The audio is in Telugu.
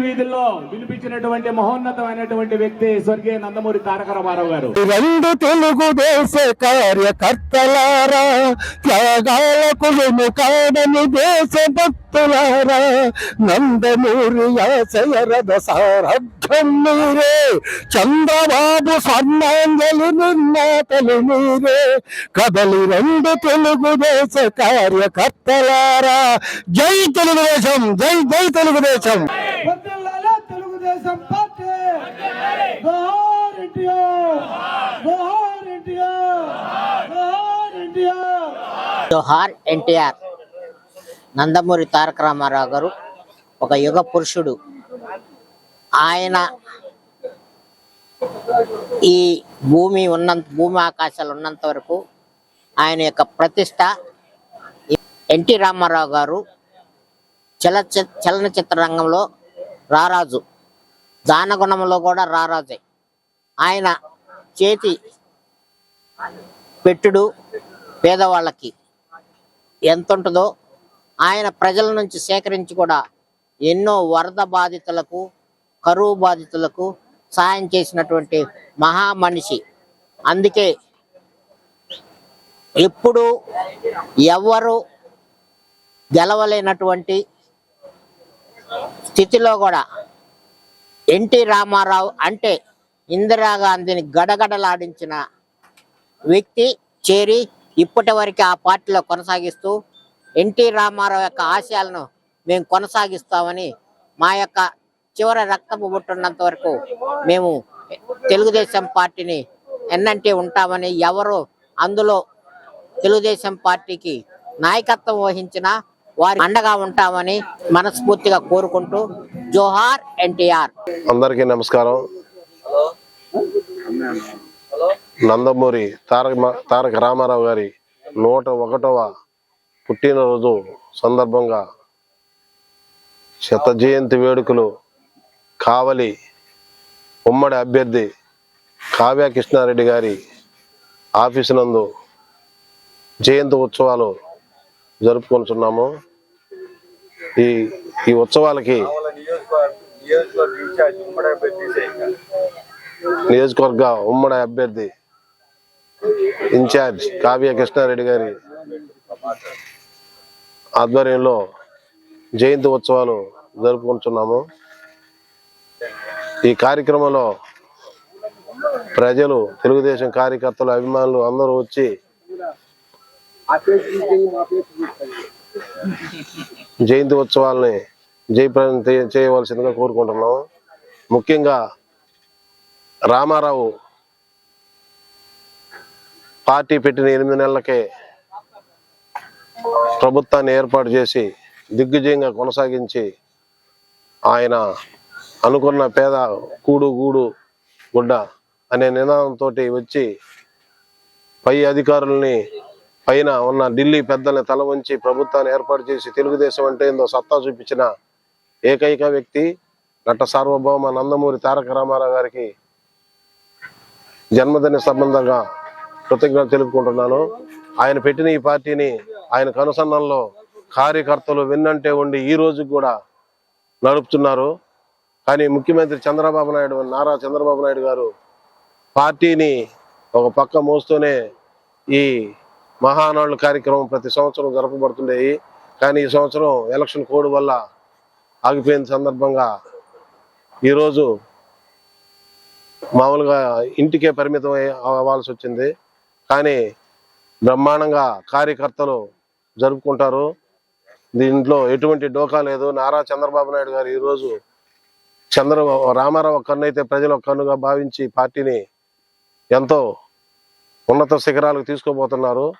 వీధుల్లో వినిపించినటువంటి మహోన్నతమైనటువంటి వ్యక్తి స్వర్గీయ నందమూరి తారక రామారావు గారు. రెండు తెలుగుదేశ కార్యకర్తలారా త్యాగాలకు వెనుకాడని దేశ భక్తులారా నందమూరి ఆశయరథ సారథ్యం మీరే చంద్రబాబు స్వర్ణాంజలి నిర్మాతలు మీరే. కదలి రెండు తెలుగుదేశ కార్యకర్తలారా జై తెలుగుదేశం జై జై తెలుగుదేశం. తెలుగుదేశం పార్టీ జోహార్ ఎన్టీఆర్ జోహార్ ఎన్టీఆర్ జోహార్ ఎన్టీఆర్ జోహార్ ఎన్టీఆర్. నందమూరి తారక రామారావు గారు ఒక యుగ పురుషుడు. ఆయన ఈ భూమి ఉన్నంత భూమి ఆకాశాలు ఉన్నంత వరకు ఆయన యొక్క ప్రతిష్ట ఎన్టీ రామారావు గారు చలచి చలనచిత్ర రంగంలో రారాజు. దానగుణంలో కూడా రారాజే. ఆయన చేతి పెట్టుడు పేదవాళ్ళకి ఎంత ఉంటుందో ఆయన ప్రజల నుంచి సేకరించి కూడా ఎన్నో వరద బాధితులకు కరువు బాధితులకు సాయం చేసినటువంటి మహా మనిషి. అందుకే ఎప్పుడు ఎవ్వరు గెలవలేనటువంటి స్థితిలో కూడా ఎన్టీ రామారావు అంటే ఇందిరాగాంధీని గడగడలాడించిన వ్యక్తి చేరి ఇప్పటి వరకు ఆ పార్టీలో కొనసాగిస్తూ ఎన్టీ రామారావు యొక్క ఆశయాలను మేము కొనసాగిస్తామని మా యొక్క చివరి రక్తపు పుట్టినంత వరకు మేము తెలుగుదేశం పార్టీని ఎన్నంటే ఉంటామని ఎవరు అందులో తెలుగుదేశం పార్టీకి నాయకత్వం వహించిన వారి అండగా ఉంటామని మనస్ఫూర్తిగా కోరుకుంటూ జోహార్ ఎన్టీఆర్. అందరికీ నమస్కారం. నందమూరి తారక తారక రామారావు గారి నూట ఒకటవ పుట్టినరోజు సందర్భంగా శత జయంతి వేడుకలు కావలి ఉమ్మడి అభ్యర్థి కావ్య కృష్ణారెడ్డి గారి ఆఫీసు నందు జయంతి ఉత్సవాలు జరుపుకుంటున్నాము ఈ ఈ ఉత్సవాలకి నియోజకవర్గ ఉమ్మడి అభ్యర్థి ఇన్ఛార్జ్ కావ్య కృష్ణారెడ్డి గారి ఆధ్వర్యంలో జయంతి ఉత్సవాలు జరుపుకుంటున్నాము. ఈ కార్యక్రమంలో ప్రజలు తెలుగుదేశం కార్యకర్తలు అభిమానులు అందరూ వచ్చి జయంతి ఉత్సవాల్ని జయప్రదం చేయవలసిందిగా కోరుకుంటున్నాం ముఖ్యంగా రామారావు పార్టీ పెట్టిన ఎనిమిది నెలలకే ప్రభుత్వాన్ని ఏర్పాటు చేసి దిగ్విజయంగా కొనసాగించి ఆయన అనుకున్న పేద కూడు గూడు గుడ్డ అనే నినాదంతో వచ్చి పై అధికారుల్ని పైన ఉన్న ఢిల్లీ పెద్దల్ని తల వంచి ప్రభుత్వాన్ని ఏర్పాటు చేసి తెలుగుదేశం అంటే ఏందో సత్తా చూపించిన ఏకైక వ్యక్తి నట సార్వభౌమ నందమూరి తారక రామారావు గారికి జన్మదిన సంబంధంగా కృతజ్ఞతలు తెలుపుకుంటున్నాను. ఆయన పెట్టిన ఈ పార్టీని ఆయన కనుసన్నల్లో కార్యకర్తలు వెన్నంటే ఉండి ఈ రోజు కూడా నడుపుతున్నారు. కానీ ముఖ్యమంత్రి చంద్రబాబు నాయుడు నారా చంద్రబాబు నాయుడు గారు పార్టీని ఒక పక్క మోస్తూనే ఈ మహానాడు కార్యక్రమం ప్రతి సంవత్సరం జరపబడుతుండేవి కానీ ఈ సంవత్సరం ఎలక్షన్ కోడ్ వల్ల ఆగిపోయిన సందర్భంగా ఈరోజు మామూలుగా ఇంటికే పరిమితం అవ్వాల్సి వచ్చింది. కానీ బ్రహ్మాండంగా కార్యకర్తలు జరుపుకుంటారు. దీంట్లో ఎటువంటి డోకా లేదు. నారా చంద్రబాబు నాయుడు గారు ఈరోజు చంద్ర రామారావు ఒక ప్రజలు ఒక కన్నుగా భావించి పార్టీని ఎంతో ఉన్నత శిఖరాలకు తీసుకోబోతున్నారు